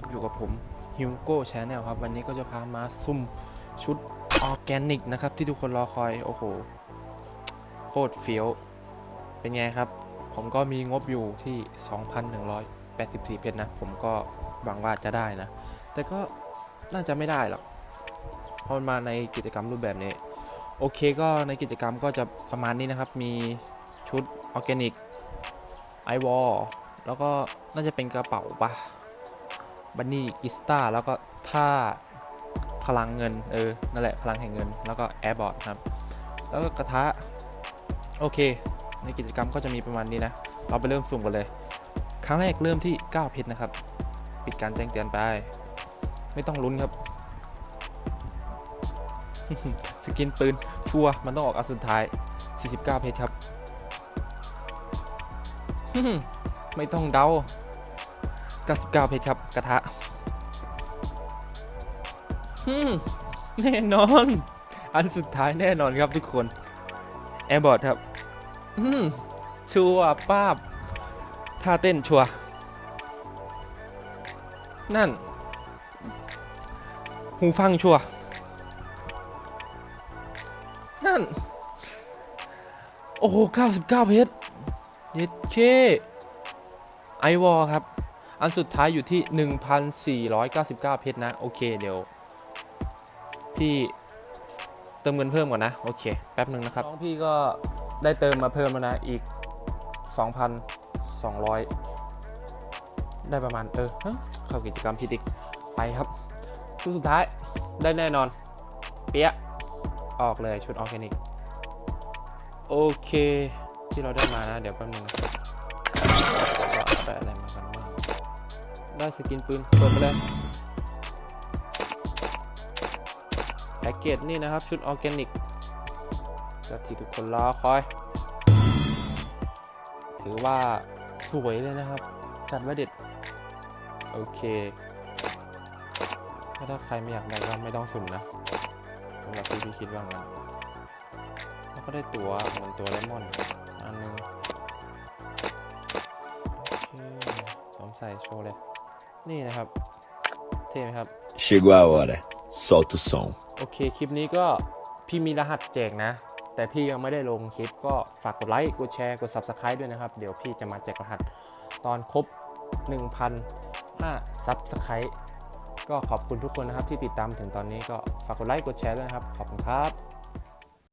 ครับอยู่กับผมฮิวโก้ชาแนลครับ วันนี้ก็จะพามาซุ่มชุดออร์แกนิกนะครับที่ทุกคนรอคอย โอ้โห โคตรเฟี้ยว เป็นไงครับ ผมก็มีงบอยู่ที่ 2,184 เพชรนะ ผมก็หวังว่าจะได้นะ แต่ก็น่าจะไม่ได้หรอกเพราะมาในกิจกรรมรูปแบบนี้ โอเคก็ในกิจกรรมก็จะประมาณนี้นะครับ มีชุดออร์แกนิกไอวอลแล้วก็น่าจะเป็นกระเป๋าปะ บันนี่กิสตาแล้วก็ท่าพลังเงิน เออ นั่นแหละ พลังแห่งเงิน แล้วก็แอร์บอร์ดครับ แล้วก็กระทะ โอเค ในกิจกรรมก็จะมีประมาณนี้นะ เราไปเริ่มสุ่มกันเลย ครั้งแรกเริ่มที่ 9 เพชรนะครับ ปิดการแจ้งเตือนไป ไม่ต้องลุ้นครับ สกินปืน ชัว มันต้องออกอันสุดท้าย 49 เพชรครับ ไม่ต้องเดา 99 เพชรครับ กระทะแน่นอน อันสุดท้ายแน่นอนครับทุกคน แอร์บอร์ดครับชัวร์ป้าบท่าเต้นชัวร์นั่น หูฟังชัวร์นั่น โอ้โห 99 เพชรเย็ดเคไอวอลครับ อันสุดท้ายอยู่ที่ 1,499 เพชรนะ โอเคเดี๋ยว พี่เติมเงินเพิ่มก่อนนะ โอเค แป๊บหนึ่งนะครับน้องพี่ก็ได้เติมมาเพิ่มแล้วนะ อีก 2,200 ได้ประมาณ เออเข้ากิจกรรมพิดิกไปครับ ชุดสุดท้ายได้แน่นอน เปี้ยออกเลยชุดออร์แกนิก โอเค ที่เราได้มานะ เดี๋ยวแป๊บนึง ได้สกินปืนเปิดไปเลยแพ็กเกจนี่นะครับ ชุดออร์แกนิกก็ที่ทุกคนรอคอย ถือว่าสวยเลยนะครับ จัดไว้เด็ด โอเคถ้าใครไม่อยากได้ก็ไม่ต้องสุ่มนะสำหรับพี่พี่คิดว่างั้นแล้วก็ได้ตัวเหมือนตัวเลมอนอันหนึงโอเคสวมใส่โชว์เลย นี่นะครับ เท่ไหมครับ Chegou a hora. Solta o som. โอเค คลิปนี้ก็พี่มีรหัสแจกนะ แต่พี่ยังไม่ได้ลงคลิปก็ฝากกดไลค์ กดแชร์ กด Subscribe ด้วยนะครับ เดี๋ยวพี่จะมาแจกรหัสตอนครบ 1,005 Subscribe ก็ขอบคุณทุกคนนะครับที่ติดตามถึงตอนนี้ก็ฝากกดไลค์ กดแชร์ด้วยนะครับ ขอบคุณครับ